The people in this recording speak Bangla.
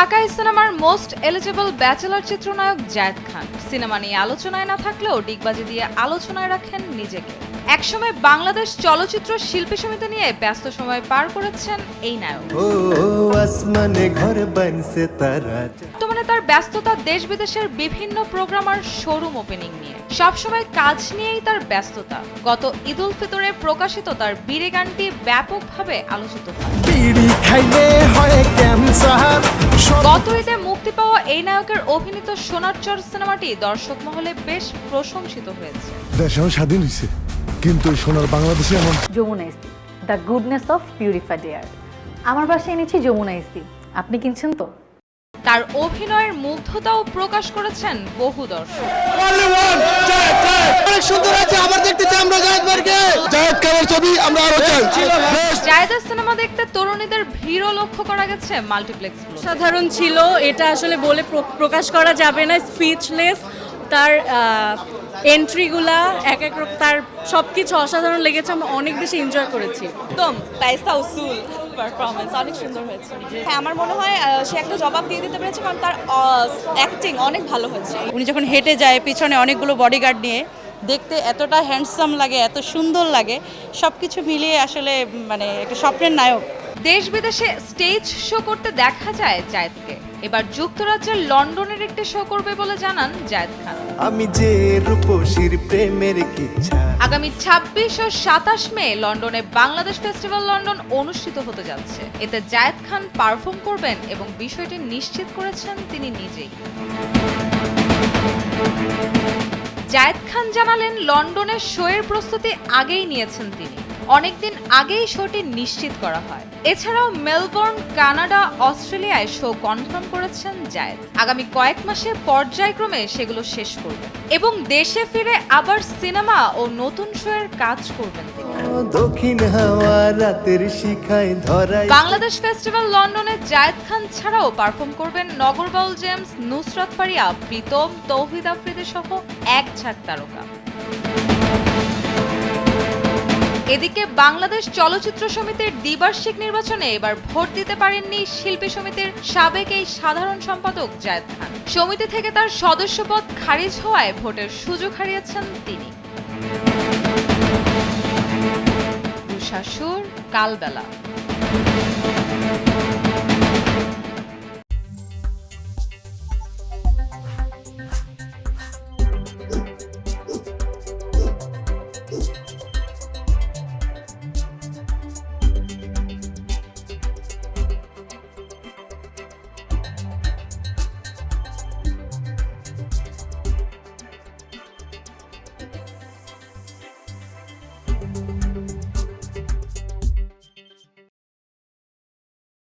ঢাকাই সিনেমার মোস্ট এলিজিবল ব্যাচেলর চিত্রনায়ক জায়েদ খান। সিনেমা নিয়ে আলোচনায় না থাকলেও ডিগবাজি দিয়ে আলোচনায় রাখেন নিজেকে। একসময় বাংলাদেশ চলচ্চিত্র শিল্পী সমিতি নিয়ে ব্যস্ত সময় পার করেছেন এই নায়ক। বানছে তারা। বর্তমানে তার ব্যস্ততা দেশ বিদেশের বিভিন্ন প্রোগ্রাম আর শোরুম ওপেনিং নিয়ে। সবসময় কাজ নিয়েই তার ব্যস্ততা। গত ঈদ উল ফিতরে প্রকাশিত তার বীরে গানটি ব্যাপকভাবে আলোচিত হয়। গত ঈদে মুক্তি পাওয়া এই নায়কের অভিনীত সোনার চর সিনেমাটি দর্শক মহলে বেশ প্রশংসিত হয়েছে। দেশ এখন স্বাধীন হয়েছে কিন্তু এই সোনার বাংলাদেশে এমন Jamuna ইস্তি the goodness of purified air আমার বাসায় এনেছি যমুনা ইস্তি আপনি কিনছেন তো? তার অভিনয়ের মুগ্ধতাও প্রকাশ করেছেন বহু দর্শক। অনেক সুন্দর আছে আবার দেখতে চাই আমরা জায়েদ ভাইকে। জায়েদ খানের ছবি আমরা আরও চাই। জায়দের সিনেমা দেখতে তরুণীদের ভিড়ও লক্ষ্য করা গেছে মাল্টিপ্লেক্স সাধারণ ছিল। এটা আসলে বলে প্র- প্রকাশ করা যাবে না। স্পিচলেস তার এন্ট্রিগুলা এক এক তার সব কিছু অসাধারণ লেগেছে। আমরা অনেক বেশি এনজয় করেছি। একদম। পায়েসা উসুল পারফরমেন্স অনেক সুন্দর হয়েছে। হ্যাঁ আমার মনে হয় সে একটা জবাব দিয়ে দিতে পেরেছে কারণ তার অ্যাক্টিং অনেক ভালো হয়েছে। উনি যখন হেঁটে যায় পিছনে অনেকগুলো বডিগার্ড নিয়ে দেখতে এতটা হ্যান্ডসাম লাগে এত সুন্দর লাগে সব কিছু মিলিয়ে আসলে মানে একটা স্বপ্নের নায়ক। দেশ বিদেশে স্টেজ শো করতে দেখা যায় জায়েদকে। এবার যুক্তরাজ্যের লন্ডনের একটি শো করবে বলে জানান জায়েদ খান। আমি যে রূপসীর প্রেমের কিচ্ছা আগামী ছাব্বিশ ও সাতাশ মে লন্ডনে বাংলাদেশ ফেস্টিভ্যাল লন্ডন অনুষ্ঠিত হতে যাচ্ছে। এতে জায়েদ খান পারফর্ম করবেন এবং বিষয়টি নিশ্চিত করেছেন তিনি নিজেই। জায়েদ খান জানালেন লন্ডনের শো এর প্রস্তুতি আগেই নিয়েছেন তিনি। অনেকদিন আগেই শোটি নিশ্চিত করা হয়। এছাড়াও মেলবোর্ন কানাডা অস্ট্রেলিয়ায় শো কনফার্ম করেছেন জায়েদ। আগামী কয়েক মাসে পর্যায়ক্রমে সেগুলো শেষ করবেন এবং দেশে ফিরে আবার সিনেমা ও নতুন শো এর কাজ করবেন দক্ষিণ হাওয়া রাতের শিখায় ধরাই বাংলাদেশ ফেস্টিভ্যাল লন্ডনে জায়েদ খান ছাড়াও পারফর্ম করবেন নগরবাউল জেমস নুসরত ফারিয়া প্রীতম তৌহিদ আফ্রিদি সহ এক ঝাঁক তারকা। এদিকে বাংলাদেশ চলচ্চিত্র সমিতির দ্বিবার্ষিক নির্বাচনে এবার ভোট দিতে পারেননি শিল্পী সমিতির সাবেক এই সাধারণ সম্পাদক জায়েদ খান। সমিতি থেকে তার সদস্যপদ খারিজ হওয়ায় ভোটের সুযোগ হারিয়েছেন তিনি। রুশাসুর কালবেলা।